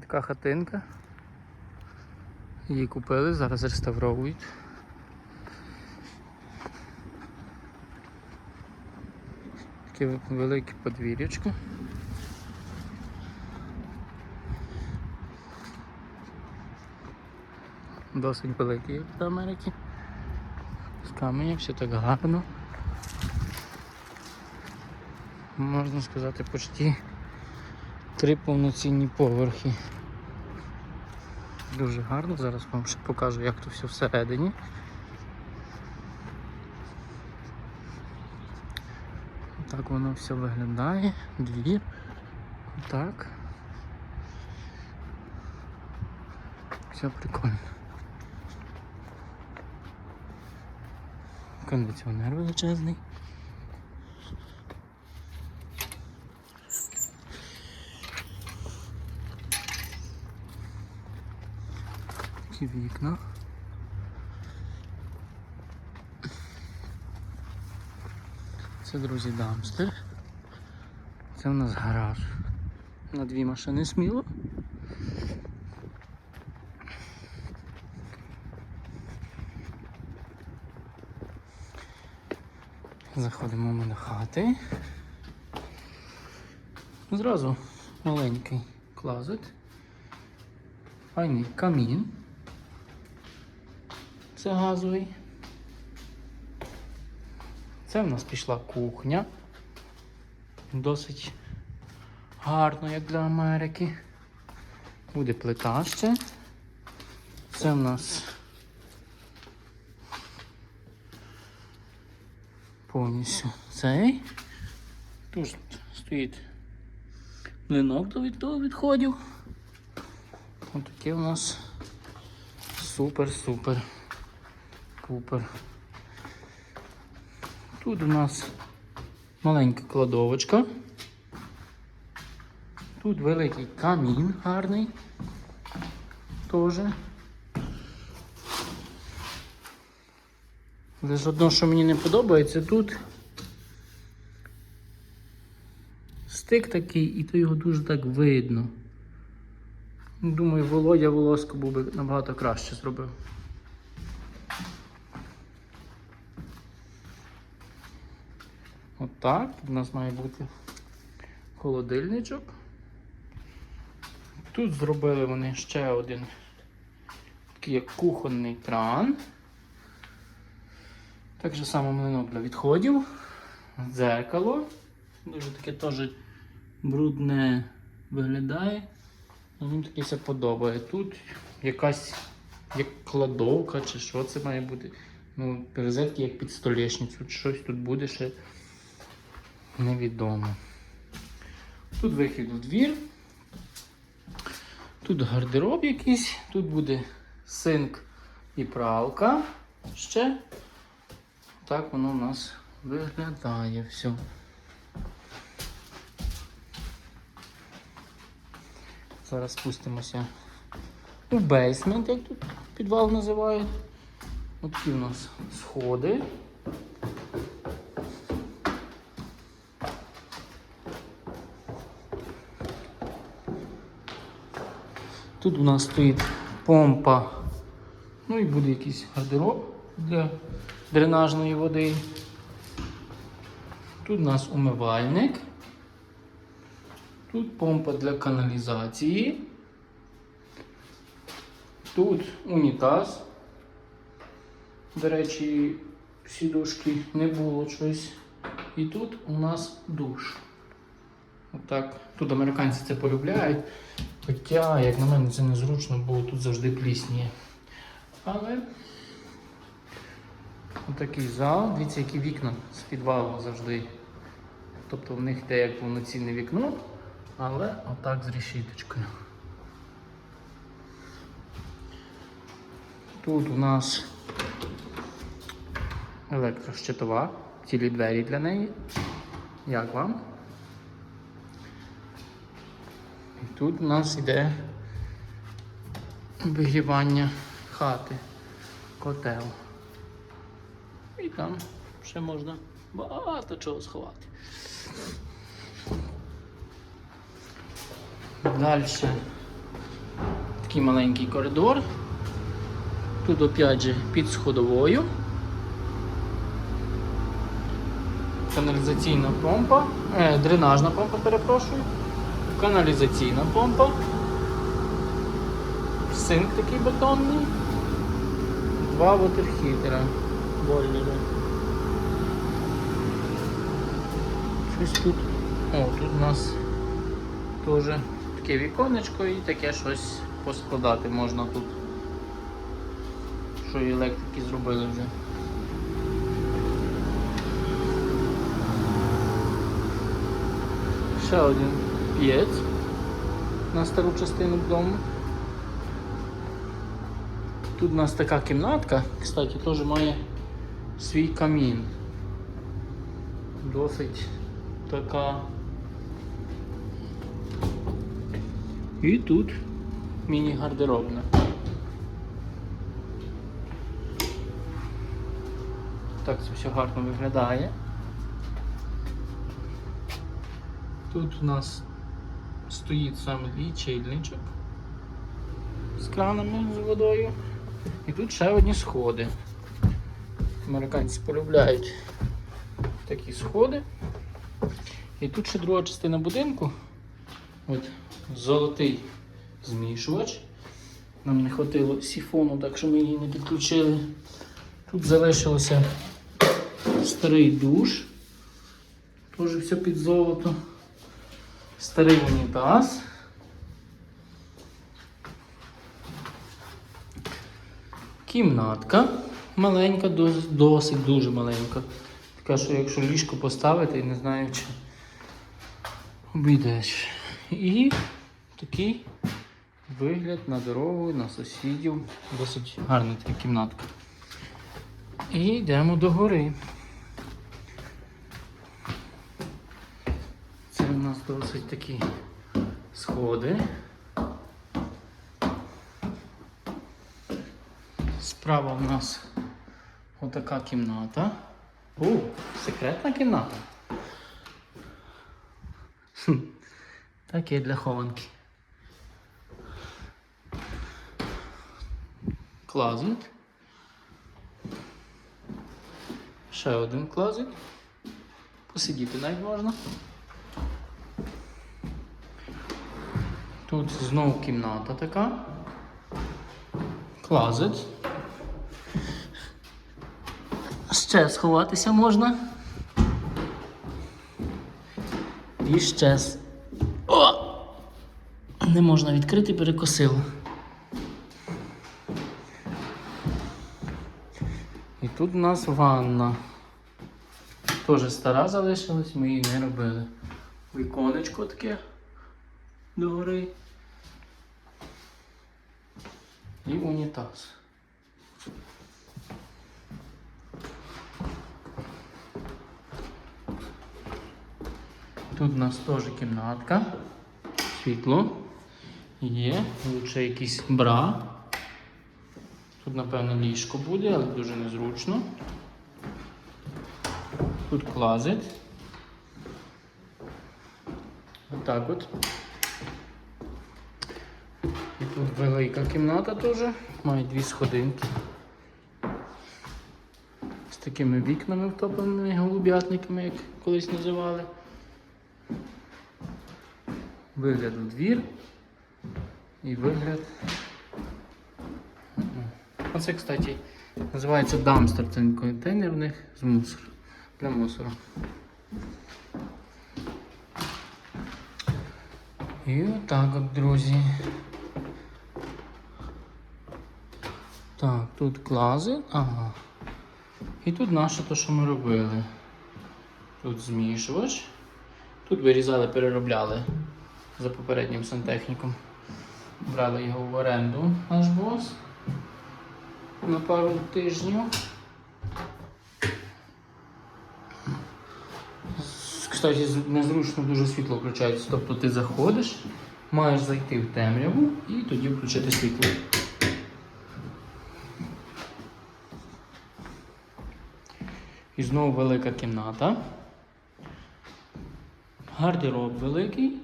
Така хатинка. Її купили, зараз реставровують. Таке велике подвір'ячко. Досить великий, як до Америки. З каменя все так гарно. Можна сказати, почти три повноцінні поверхи. Дуже гарно, зараз вам ще покажу, як тут все всередині. Так воно все виглядає. Двір. Так. Все прикольно. Кондиціонер величезний. Такі вікна. Це, друзі, дамстер. Це у нас гараж. На дві машини сміло. Заходимо ми до хати. Зразу маленький клозет. Файний камін. Це газовий. Це в нас пішла кухня. Досить гарно, як для Америки. Буде плита ще. Це в нас повністю цей. Тут стоїть млинок до від- до відходів. Ось таке у нас супер-супер пупер. Тут у нас маленька кладовочка. Тут великий камін гарний. Теж. Лише одно, що мені не подобається, тут стик такий, і то його дуже так видно. Думаю, Володя Волоско був би набагато краще зробив. Отак. Тут у нас має бути холодильничок. Тут зробили вони ще один такий як кухонний кран. Так же само млинок для відходів. Дзеркало. Дуже таке теж брудне виглядає. Ну, Мені таке все подобає. Тут якась як кладовка чи що це має бути. Ну, розетки як під столешницю, щось тут буде ще невідомо. Тут вихід у двір. Тут гардероб якийсь, тут буде синк і пралка ще. Так воно у нас виглядає все. Зараз спустимося у бейсмент, як тут підвал називають. Ось такі у нас сходи. Тут у нас стоїть помпа, ну і буде якийсь гардероб для дренажної води. Тут у нас умивальник. Тут помпа для каналізації. Тут унітаз. До речі, сідушки не було щось. І тут у нас душ. Отак. Тут американці це полюбляють. Хоча, як на мене, це незручно, бо тут завжди плісніє. Але отакий зал. Дивіться, які вікна з підвалу завжди. Тобто в них йде як повноцінне вікно, але отак з решіточкою. Тут у нас електрощитова, цілі двері для неї. Як вам? Тут у нас йде вигрівання хати, котел. І там ще можна багато чого сховати. Далі такий маленький коридор. Тут опять же під сходовою. Каналізаційна помпа, е, дренажна помпа, перепрошую. Каналізаційна помпа. Синк такий бетонний. Два вотерхітера. Бойлери. Щось тут. О, тут у нас теж таке віконечко і таке щось поскладати можна тут. Що і електрики зробили вже. Ще один п'єць на стару частину дому. Тут у нас така кімнатка, кстати, теж має свій камін. Досить така. І тут міні-гардеробна. Так це все гарно виглядає. Тут у нас стоїть саме лічильничок з кранами з водою. І тут ще одні сходи. Американці полюбляють такі сходи. І тут ще друга частина будинку. От золотий змішувач. Нам не хватило сіфону, так що ми її не підключили. Тут залишилося старий душ. Теж все під золото. Старий унітаз. Кімнатка маленька, досить дуже маленька. Така, що якщо ліжко поставити, не знаю чи обійдеш. І такий вигляд на дорогу, на сусідів. Досить гарна така кімнатка. І йдемо до гори. Це у нас досить такі сходи. Справа в нас отака кімната. О, секретна кімната. Хм, Таке для хованки. Клазет. Ще один клазет. Посидіти навіть можна. Тут знову кімната така. Клазет. Ще сховатися можна. І ще. О! Не можна відкрити, перекосило. І тут у нас ванна. Теж стара залишилась, ми її не робили. Віконечко таке догори. І унітаз. Тут у нас теж кімнатка. Світло. Є. Тут ще якийсь бра. Тут, напевно, ліжко буде, але дуже незручно. Тут клазет. Отак от. Тут велика кімната теж. Має дві сходинки. З такими вікнами втопленими голуб'ятниками, як колись називали. Вигляд у двір і вигляд. Оце, кстати, називається дамстер, це контейнер у них з мусору. Для мусору. І отак от, друзі. Так, тут клази, ага. І тут наше те, що ми робили. Тут змішувач. Тут вирізали, переробляли за попереднім сантехніком. Брали його в оренду наш бос на пару тижнів. Кстати, незручно дуже світло включається. Тобто ти заходиш, маєш зайти в темряву і тоді включити світло. І знову велика кімната. Гардероб великий.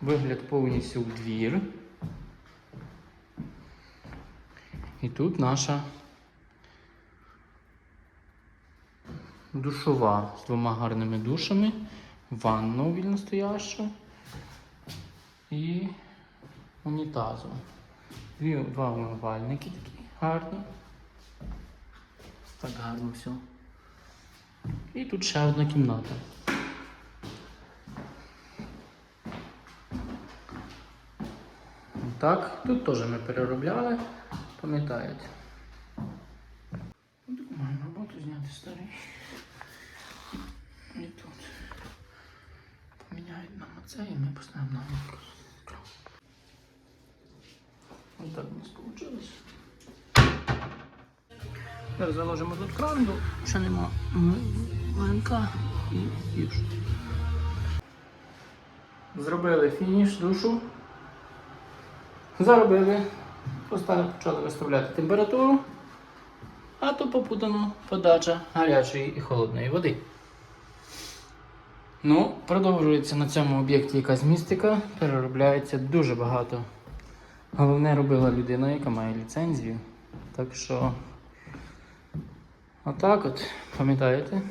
Вигляд повністю в двір. І тут наша душова з двома гарними душами, ванну вільностоящу і унітазом. Дві, два умивальники такі гарні. Так гарно все. І тут ще одна кімната. Так, тут теж ми переробляли, пам'ятаєте. Ну, маємо роботу зняти старий. І тут. Поміняють нам оце і ми поставимо на кран. Ось так у нас вийшло. Зараз заложимо тут кран, бо ще нема ВНК і юж. Зробили фініш душу. Заробили. Поставили, почали виставляти температуру, а то попутано подача гарячої і холодної води. Ну, продовжується на цьому об'єкті якась містика, переробляється дуже багато. Головне робила людина, яка має ліцензію. Так що. Отак от, пам'ятаєте?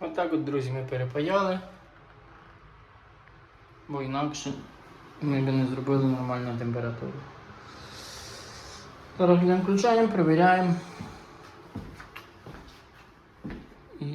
Отак от, друзі, ми перепаяли. Бо інакше ми б не зробили нормальну температуру. Зараз глянемо, включаємо, перевіряємо.